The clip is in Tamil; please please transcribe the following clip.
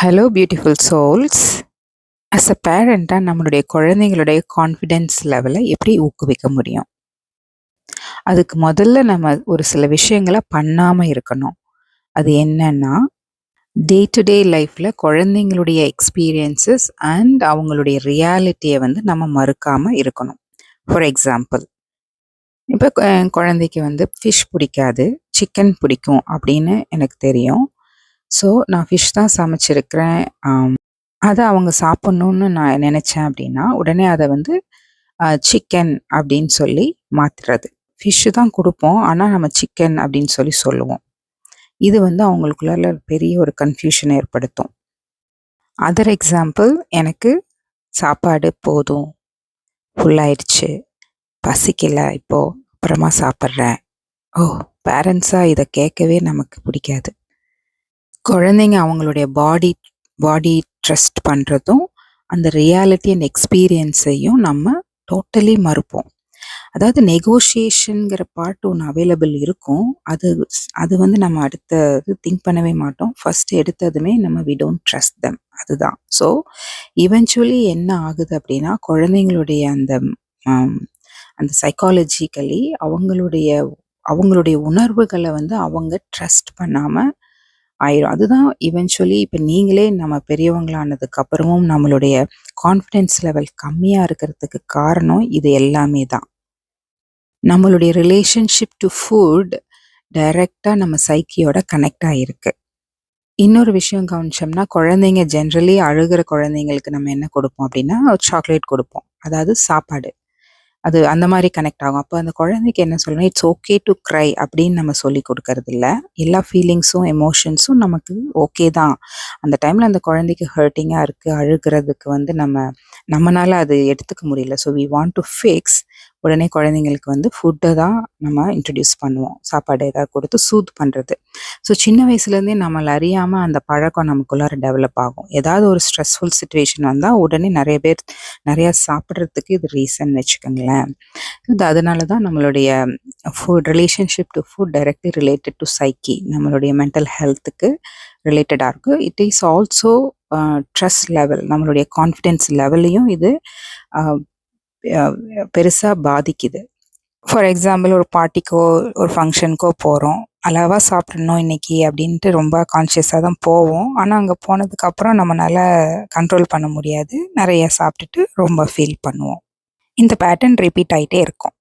Hello beautiful souls as a பேரண்ட்டாக நம்மளுடைய குழந்தைங்களுடைய கான்ஃபிடென்ஸ் லெவலை எப்படி ஊக்குவிக்க முடியும்? அதுக்கு முதல்ல நம்ம ஒரு சில விஷயங்களை பண்ணாமல் இருக்கணும். அது என்னன்னா டே டு டே லைஃப்பில் குழந்தைங்களுடைய எக்ஸ்பீரியன்சஸ் அண்ட் அவங்களுடைய ரியாலிட்டியை வந்து நம்ம மறுக்காமல் இருக்கணும். ஃபார் எக்ஸாம்பிள் இப்போ குழந்தைக்கு வந்து ஃபிஷ் பிடிக்காது சிக்கன் பிடிக்கும் அப்படின்னு எனக்கு தெரியும். ஸோ நான் ஃபிஷ் தான் சமைச்சிருக்கிறேன். அதை அவங்க சாப்பிட்ணுன்னு நான் நினச்சேன் அப்படின்னா உடனே அதை வந்து சிக்கன் அப்படின்னு சொல்லி மாற்றுறது ஃபிஷ்ஷு தான் கொடுப்போம். ஆனால் நம்ம சிக்கன் அப்படின்னு சொல்லி சொல்லுவோம். இது வந்து அவங்களுக்குள்ள பெரிய ஒரு கன்ஃபியூஷன் ஏற்படுத்தும். அதர் எக்ஸாம்பிள் எனக்கு சாப்பாடு போதும். ஃபுல்லாயிடுச்சு பசிக்கல இப்போது அப்புறமா சாப்பிட்றேன். ஓ பேரண்ட்ஸாக இதை கேட்கவே நமக்கு பிடிக்காது. குழந்தைங்க அவங்களுடைய பாடி பாடி ட்ரஸ்ட் பண்ணுறதும் அந்த ரியாலிட்டி அண்ட் எக்ஸ்பீரியன்ஸையும் நம்ம டோட்டலி மறுப்போம். அதாவது நெகோஷியேஷனுங்கிற பார்ட் ஒன்று அவைலபிள் இருக்கும். அது அது வந்து நம்ம அடுத்தது திங்க் பண்ணவே மாட்டோம். ஃபர்ஸ்ட் எடுத்ததுமே நம்ம வி டோன்ட் ட்ரஸ்ட் தம் அதுதான். ஸோ இவென்ச்சுவலி என்ன ஆகுது அப்படின்னா குழந்தைங்களுடைய அந்த அந்த சைக்காலஜிக்கலி அவங்களுடைய அவங்களுடைய உணர்வுகளை வந்து அவங்க ட்ரஸ்ட் பண்ணாமல் ஆயிரும். அதுதான் இவென்ச்சுவலி இப்போ நீங்களே நம்ம பெரியவங்களானதுக்கு அப்புறமும் நம்மளுடைய கான்ஃபிடென்ஸ் லெவல் கம்மியாக இருக்கிறதுக்கு காரணம் இது எல்லாமே தான். நம்மளுடைய ரிலேஷன்ஷிப் டு ஃபுட் டைரக்டாக நம்ம சைக்கியோட கனெக்ட் ஆகிருக்கு இன்னொரு விஷயம் கவனிச்சோம்னா குழந்தைங்க ஜென்ரலி அழுகிற குழந்தைங்களுக்கு நம்ம என்ன கொடுப்போம் அப்படின்னா சாக்லேட் கொடுப்போம். அதாவது சாப்பாடு. அது அந்த மாதிரி கனெக்ட் ஆகும். அப்போ அந்த குழந்தைக்கு என்ன சொல்லணும்? இட்ஸ் ஓகே டு க்ரை அப்படின்னு நம்ம சொல்லி கொடுக்கறது இல்லை எல்லா ஃபீலிங்ஸும் எமோஷன்ஸும் நமக்கு ஓகே தான். அந்த டைமில் அந்த குழந்தைக்கு ஹர்ட்டிங்காக இருக்குது அழுகிறதுக்கு வந்து நம்ம நம்மளால் அது எடுத்துக்க முடியல. So we want to fix உடனே குழந்தைங்களுக்கு வந்து ஃபுட்டை தான் நம்ம இன்ட்ரடியூஸ் பண்ணுவோம். சாப்பாடு ஏதாவது கொடுத்து சூத் பண்ணுறது ஸோ சின்ன வயசுலேருந்தே நம்மளை அறியாமல் அந்த பழக்கம் நமக்குள்ளார டெவலப் ஆகும். ஏதாவது ஒரு ஸ்ட்ரெஸ்ஃபுல் சுச்சுவேஷன் வந்தால் உடனே நிறைய பேர் நிறையா சாப்பிட்றதுக்கு இது ரீசன் வச்சுக்கோங்களேன். இது அதனால தான் நம்மளுடைய food relationship to food directly related to psyche நம்மளுடைய மென்டல் ஹெல்த்துக்கு ரிலேட்டடாக இருக்குது it is also trust level நம்மளுடைய கான்ஃபிடென்ஸ் லெவலையும் இது uh, பெருசாக பாதிக்குது. ஃபார் எக்ஸாம்பிள் ஒரு பார்ட்டிக்கோ ஒரு ஃபங்க்ஷனுக்கோ போகிறோம் அளவாக சாப்பிடணும் இன்னைக்கு அப்படின்ட்டு ரொம்ப கான்ஷியஸாக தான் போவோம். ஆனால் அங்கே போனதுக்கப்புறம் நம்மளால் கண்ட்ரோல் பண்ண முடியாது. நிறைய சாப்பிட்டுட்டு ரொம்ப ஃபீல் பண்ணுவோம். இந்த பேட்டர்ன் ரிப்பீட் ஆகிட்டே இருக்கும்.